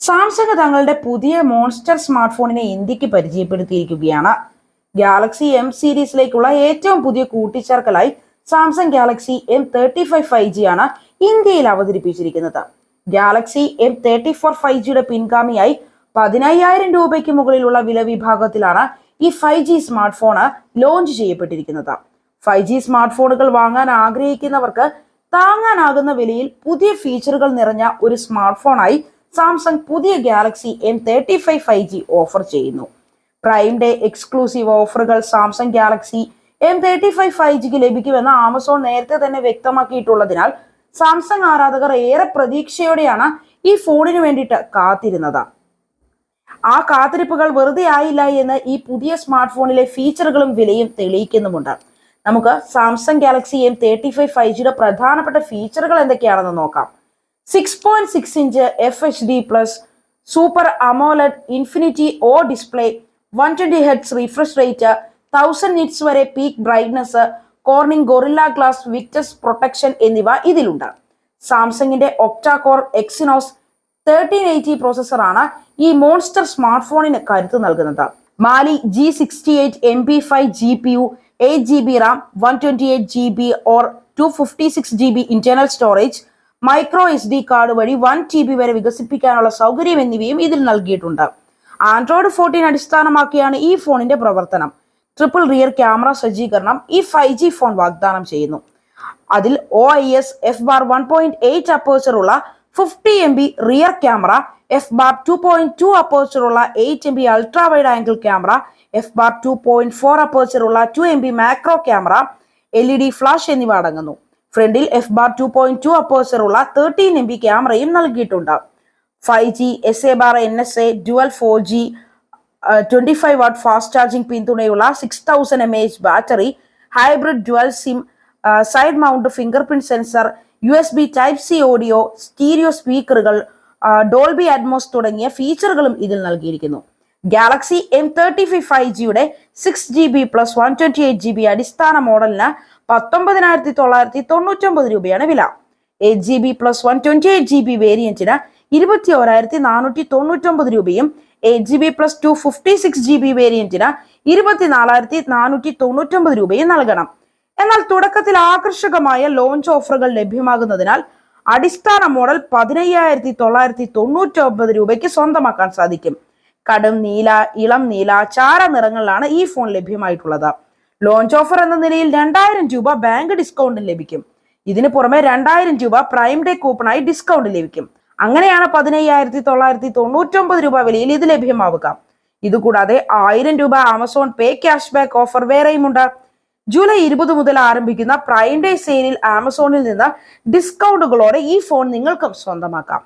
Samsung തങ്ങളുടെ പുതിയ monster smart ഫോണിനെ ഇന്ത്യയ്ക്ക് പരിചയപ്പെടുത്തിയിരിക്കുകയാണ്. ഗാലക്സി എം സീരീസിലേക്കുള്ള ഏറ്റവും പുതിയ കൂട്ടിച്ചേർക്കലായി Samsung Galaxy M thirty five five G ആണ് ഇന്ത്യയിൽ അവതരിപ്പിച്ചിരിക്കുന്നത്. Galaxy M thirty four five ജിയുടെ പിൻഗാമിയായി പതിനയ്യായിരം രൂപയ്ക്ക് മുകളിലുള്ള വില വിഭാഗത്തിലാണ് ഈ five G smart phone launch ചെയ്യപ്പെട്ടിരിക്കുന്നത്. Five G smart ഫോണുകൾ വാങ്ങാൻ ആഗ്രഹിക്കുന്നവർക്ക് താങ്ങാനാകുന്ന വിലയിൽ പുതിയ ഫീച്ചറുകൾ നിറഞ്ഞ ഒരു സ്മാർട്ട് ഫോണായി സാംസങ് പുതിയ Galaxy M thirty five five G offer ചെയ്യുന്നു. പ്രൈം ഡേ എക്സ്ക്ലൂസീവ് ഓഫറുകൾ Samsung Galaxy M thirty five five ജിക്ക് ലഭിക്കുമെന്ന് ആമസോൺ നേരത്തെ തന്നെ വ്യക്തമാക്കിയിട്ടുള്ളതിനാൽ സാംസങ് ആരാധകർ ഏറെ പ്രതീക്ഷയോടെയാണ് ഈ ഫോണിന് വേണ്ടിയിട്ട് കാത്തിരുന്നത്. ആ കാത്തിരിപ്പുകൾ വെറുതെ ആയില്ല എന്ന് ഈ പുതിയ സ്മാർട്ട് ഫോണിലെ ഫീച്ചറുകളും വിലയും തെളിയിക്കുന്നുമുണ്ട്. നമുക്ക് Samsung Galaxy M thirty five five ജിയുടെ പ്രധാനപ്പെട്ട ഫീച്ചറുകൾ എന്തൊക്കെയാണെന്ന് നോക്കാം. Six point six inch F H D plus super AMOLED infinity O display one twenty hertz refresh rate thousand nits വരെ peak brightness Corning Gorilla Glass Victus protection എന്നിവ ഇതിലുണ്ട്. സാംസങ്ങിന്റെ octa core Exynos thirteen eighty പ്രോസസ്സറാണ് ഈ monster smart ഫോണിന് കരുത്ത് നൽകുന്നത്. Mali G sixty eight M P five G P U eight G B RAM one twenty eight G B or two fifty six G B internal storage micro S D card വഴി one T B വരെ വികസിപ്പിക്കാനുള്ള സൗകര്യം എന്നിവയും ഇതിൽ നൽകിയിട്ടുണ്ട്. Android fourteen അടിസ്ഥാനമാക്കിയാണ് ഈ ഫോണിന്റെ പ്രവർത്തനം. ട്രിപ്പിൾ റിയർ ക്യാമറ സജ്ജീകരണം ഈ ഫൈവ് ജി ഫോൺ വാഗ്ദാനം ചെയ്യുന്നു. അതിൽ O I S F bar one point eight aperture ഉള്ള fifty M B rear camera F bar two point two aperture ഉള്ള eight M B ultra wide angle camera F bar two point four aperture ഉള്ള two M B macro camera L E D flash എന്നിവ അടങ്ങുന്നു. ഫ്രണ്ടിൽ F bar two point two aperture ഉള്ള thirteen M B ക്യാമറയും നൽകിയിട്ടുണ്ട്. Five G S A bar N S A dual four G twenty five watt fast charging പിന്തുണയുള്ള six thousand M H battery hybrid dual SIM side mount fingerprint sensor U S B type C audio stereo സ്പീക്കറുകൾ Dolby Atmos തുടങ്ങിയ ഫീച്ചറുകളും ഇതിൽ നൽകിയിരിക്കുന്നു. Galaxy M thirty five five ജിയുടെ six G B plus one twenty eight G B അടിസ്ഥാന മോഡലിന് പത്തൊമ്പതിനായിരത്തി തൊള്ളായിരത്തി തൊണ്ണൂറ്റൊമ്പത് രൂപയാണ് വില. Eight G B plus one twenty eight G B വേരിയന്റിന് ഇരുപത്തി ഓരായിരത്തി നാനൂറ്റി തൊണ്ണൂറ്റൊമ്പത് രൂപയും eight G B plus two fifty six G B വേരിയന്റിന് ഇരുപത്തിനാലായിരത്തി നാനൂറ്റി തൊണ്ണൂറ്റൊമ്പത് രൂപയും നൽകണം. എന്നാൽ തുടക്കത്തിൽ ആകർഷകമായ ലോഞ്ച് ഓഫറുകൾ ലഭ്യമാകുന്നതിനാൽ അടിസ്ഥാന മോഡൽ പതിനയ്യായിരത്തി തൊള്ളായിരത്തി തൊണ്ണൂറ്റി ഒമ്പത് രൂപയ്ക്ക് സ്വന്തമാക്കാൻ സാധിക്കും. കടും നീല ഇളം നീല ചാര നിറങ്ങളിലാണ് ഈ ഫോൺ ലഭ്യമായിട്ടുള്ളത്. ലോഞ്ച് ഓഫർ എന്ന നിലയിൽ രണ്ടായിരം രൂപ ബാങ്ക് ഡിസ്കൗണ്ട് ലഭിക്കും. ഇതിന് പുറമെ രണ്ടായിരം രൂപ പ്രൈം ഡേ കൂപ്പണായി ഡിസ്കൗണ്ട് ലഭിക്കും. അങ്ങനെയാണ് പതിനയ്യായിരത്തി തൊള്ളായിരത്തി തൊണ്ണൂറ്റൊമ്പത് രൂപ വിലയിൽ ഇത് ലഭ്യമാവുക. ഇതുകൂടാതെ ആയിരം രൂപ Amazon pay cash back offer വേറെയുമുണ്ട് ജൂലൈ ഇരുപത് മുതൽ ആരംഭിക്കുന്ന പ്രൈം ഡേ സെയിലിൽ ആമസോണിൽ നിന്ന് ഡിസ്കൗണ്ടുകളോടെ ഈ ഫോൺ നിങ്ങൾക്കും സ്വന്തമാക്കാം.